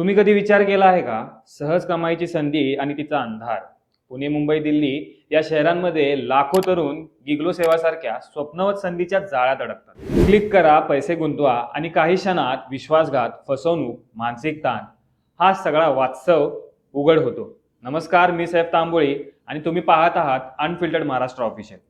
तुम्ही कधी विचार केला आहे का? सहज कमाईची संधी आणि तिचा अंधार. पुणे मुंबई दिल्ली या शहरांमध्ये लाखो तरुण गिग्लो सेवासारख्या स्वप्नवत संधीच्या जाळ्यात अडकतात. क्लिक करा पैसे गुंतवा आणि काही क्षणात विश्वासघात फसवणूक मानसिक ताण हा सगळा वास्तव उघड होतो. नमस्कार मी सैफ तांबोळी आणि तुम्ही पाहत आहात अनफिल्टर्ड महाराष्ट्र ऑफिशियल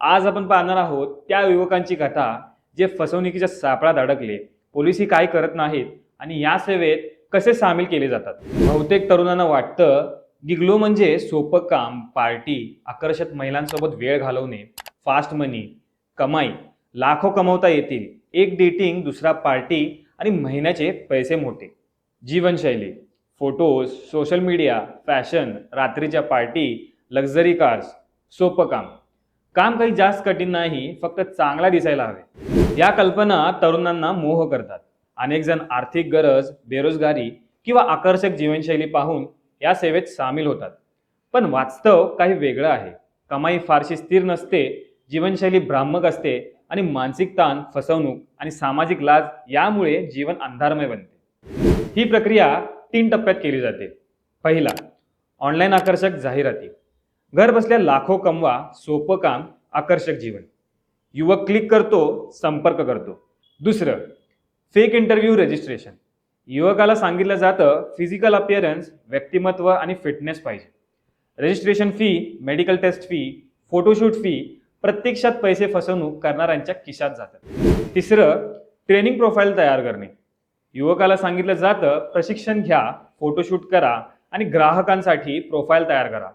आज आपण पाहणार आहोत त्या युवकांची कथा जे फसवणुकीच्या सापळात अडकले. पोलिसी काही करत नाहीत आणि या सेवेत कसे सामील केले जातात? बहुतेक तरुणांना वाटतं गिगलो म्हणजे सोपं काम पार्टी आकर्षक महिलांसोबत वेळ घालवणे फास्ट मनी कमाई लाखो कमवता येतील. एक डेटिंग दुसरा पार्टी आणि महिन्याचे पैसे मोठे. जीवनशैली फोटोज सोशल मीडिया फॅशन रात्रीच्या पार्टी लक्झरी कार्स सोपं काम. काम काही जास्त कठीण नाही फक्त चांगला दिसायला हवे. या कल्पना तरुणांना मोह करतात. अनेक जण आर्थिक गरज बेरोजगारी किंवा आकर्षक जीवनशैली पाहून या सेवेत सामील होतात. पण वास्तव काही वेगळं आहे. कमाई फारशी स्थिर नसते जीवनशैली भ्रामक असते आणि मानसिक ताण फसवणूक आणि सामाजिक लाज यामुळे जीवन अंधारमय बनते. ही प्रक्रिया तीन टप्प्यात केली जाते. पहिला ऑनलाईन आकर्षक जाहिराती. घर बसल्या लाखो कमवा सोपं काम आकर्षक जीवन. युवक क्लिक करतो संपर्क करतो. दुसरं फेक इंटरव्ह्यू रजिस्ट्रेशन. युवकाला सांगितलं जातं फिजिकल अपिअरन्स व्यक्तिमत्व आणि फिटनेस पाहिजे. Registration fee medical test fee photoshoot fee प्रत्यक्षात पैसे फसवणूक करणाऱ्यांच्या खिशात जातात तिसरं ट्रेनिंग प्रोफाईल तयार करणे. युवकाला सांगितलं जातं प्रशिक्षण घ्या फोटोशूट करा आणि ग्राहकांसाठी प्रोफाईल तयार करा.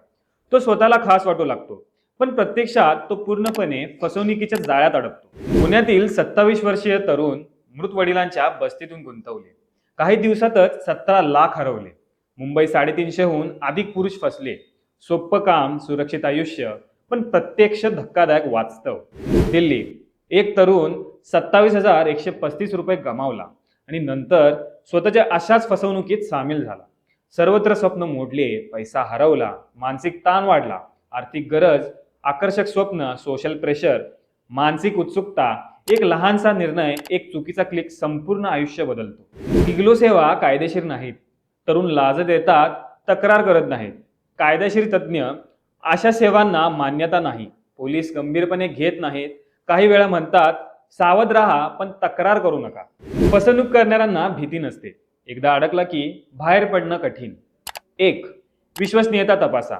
तो स्वतःला खास वाटू लागतो पण प्रत्यक्षात तो पूर्णपणे फसवणुकीच्या जाळ्यात अडकतो. पुण्यातील सत्तावीस वर्षीय तरुण मृत वडिलांच्या बस्तीतून गुंतवले. काही दिवसातच सतरा लाख हरवले. मुंबई साडेतीनशेहून अधिक पुरुष फसले. सोपं काम सुरक्षित आयुष्य पण प्रत्यक्ष धक्कादायक वास्तव दिल्ली एक तरुण सत्तावीस हजार एकशे पस्तीस रुपये गमावला आणि नंतर स्वतःच्या अशाच फसवणुकीत सामील झाला. सर्वत्र स्वप्न मोडले पैसा हरवला मानसिक ताण वाढला आर्थिक गरज आकर्षक स्वप्न सोशल प्रेशर मानसिक उत्सुकता एक लहानसा निर्णय एक चुकीचा क्लिक संपूर्ण आयुष्य बदलतो. इग्लो सेवा कायदेशीर नाहीत. तरुण लाज देतात तक्रार करत नाहीत. कायदेशीर तज्ज्ञ अशा सेवांना मान्यता नाही. पोलीस गंभीरपणे घेत नाहीत. काही वेळा म्हणतात सावध राहा पण तक्रार करू नका. फसवणूक करणाऱ्यांना भीती नसते. एकदा अडकला की बाहेर पडणं कठीण. एक विश्वसनीयता तपासा.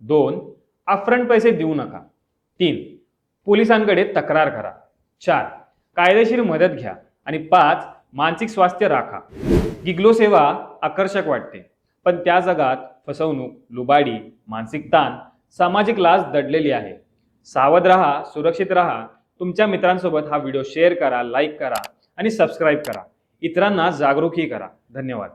दोन अफ्रंट पैसे देऊ नका. तीन पोलिसांकडे तक्रार करा. चार कायदेशीर मदत घ्या. आणि पाच मानसिक स्वास्थ्य राखा. गिग्लो सेवा आकर्षक वाटते. पण त्या जगात फसवणूक लुबाडी मानसिक ताण सामाजिक लाज दडलेली आहे. सावध राहा सुरक्षित राहा. तुमच्या मित्रांसोबत हा व्हिडिओ शेअर करा लाईक करा आणि सबस्क्राईब करा. इतरांना जागरूकही करा. धन्यवाद.